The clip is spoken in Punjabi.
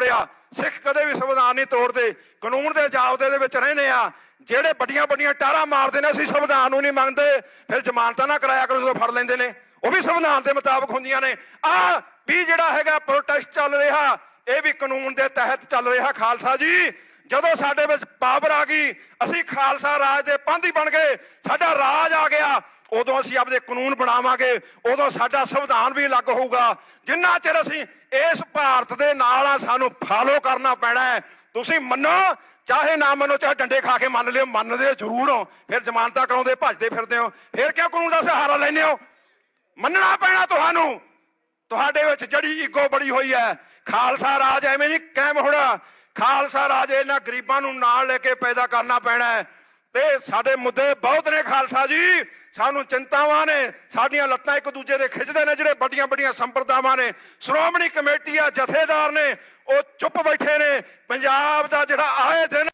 ਵਾਪਰਿਆ। ਸਿੱਖ ਕਦੇ ਵੀ ਸੰਵਿਧਾਨ ਨਹੀਂ ਤੋੜਦੇ। ਕਾਨੂੰਨ ਦੇ ਜਾਬਤੇ ਦੇ ਵਿੱਚ ਰਹਿੰਦੇ ਆ। ਜਿਹੜੇ ਵੱਡੀਆਂ ਵੱਡੀਆਂ ਟਾਰਾਂ ਮਾਰਦੇ ਨੇ, ਅਸੀਂ ਸੰਵਿਧਾਨ ਨੂੰ ਨਹੀਂ ਮੰਨਦੇ। ਫਿਰ ਜ਼ਮਾਨਤਾਂ ਨਾ ਕਰਾਇਆ ਕਰੋ, ਜਦੋਂ ਫੜ ਲੈਂਦੇ ਨੇ। ਉਹ ਵੀ ਸੰਵਿਧਾਨ ਦੇ ਮੁਤਾਬਕ ਹੁੰਦੀਆਂ ਨੇ। ਆ ਵੀ ਜਿਹੜਾ ਹੈਗਾ ਪ੍ਰੋਟੈਸਟ ਚੱਲ ਰਿਹਾ, ਇਹ ਵੀ ਕਾਨੂੰਨ ਦੇ ਤਹਿਤ ਚੱਲ ਰਿਹਾ ਖਾਲਸਾ ਜੀ। ਜਦੋਂ ਸਾਡੇ ਵਿੱਚ ਪਾਵਰ ਆ ਗਈ, ਅਸੀਂ ਖਾਲਸਾ ਰਾਜ ਦੇ ਪੰਧ ਹੀ ਬਣ ਗਏ। ਸਾਡਾ ਰਾਜ ਆ ਗਿਆ। ਉਦੋਂ ਅਸੀਂ ਆਪਦੇ ਕਾਨੂੰਨ ਬਣਾਵਾਂਗੇ, ਉਦੋਂ ਸਾਡਾ ਸੰਵਿਧਾਨ ਵੀ ਅਲੱਗ ਹੋਊਗਾ। ਜਿੰਨਾ ਚਿਰ ਅਸੀਂ ਇਸ ਭਾਰਤ ਦੇ ਨਾਲ ਆ, ਸਾਨੂੰ ਫਾਲੋ ਕਰਨਾ ਪੈਣਾ ਹੈ। ਤੁਸੀਂ ਮੰਨੋ, ਚਾਹੇ ਨਾ ਮੰਨੋ, ਚਾਹੇ ਡੰਡੇ ਖਾ ਕੇ ਮੰਨ ਲਿਓ, ਮੰਨਦੇ ਜ਼ਰੂਰ ਹੋ। ਫਿਰ ਜ਼ਮਾਨਤਾਂ ਕਰਾਉਂਦੇ, ਭੱਜਦੇ ਫਿਰਦੇ ਹੋ। ਫਿਰ ਕਿਉਂ ਕਾਨੂੰਨ ਦਾ ਸਹਾਰਾ ਲੈਂਦੇ ਹੋ? ਮੰਨਣਾ ਪੈਣਾ ਤੁਹਾਨੂੰ। ਤੁਹਾਡੇ ਵਿੱਚ ਜੜੀ ਈਗੋ ਬੜੀ ਹੋਈ ਹੈ। ਖਾਲਸਾ ਰਾਜ ਐਵੇਂ ਨਹੀਂ ਕਾਇਮ ਹੋਣਾ। ਖਾਲਸਾ ਰਾਜ ਇਹਨਾਂ ਗਰੀਬਾਂ ਨੂੰ ਨਾਲ ਲੈ ਕੇ ਪੈਦਾ ਕਰਨਾ ਪੈਣਾ ਹੈ। ਤੇ ਸਾਡੇ ਮੁੱਦੇ ਬਹੁਤ ਨੇ ਖਾਲਸਾ ਜੀ। ਸਾਨੂੰ ਚਿੰਤਾਵਾਂ ਨੇ, ਸਾਡੀਆਂ ਲੱਤਾਂ ਇੱਕ ਦੂਜੇ ਦੇ ਖਿੱਚਦੇ ਨੇ, ਜਿਹੜੇ ਵੱਡੀਆਂ ਵੱਡੀਆਂ ਸੰਪਰਦਾਵਾਂ ਨੇ। ਸ਼੍ਰੋਮਣੀ ਕਮੇਟੀ ਆ ਜਥੇਦਾਰ ਨੇ, ਉਹ ਚੁੱਪ ਬੈਠੇ ਨੇ। ਪੰਜਾਬ ਦਾ ਜਿਹੜਾ ਆਏ ਦਿਨ